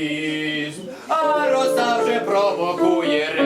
ліз, а роса вже провокує.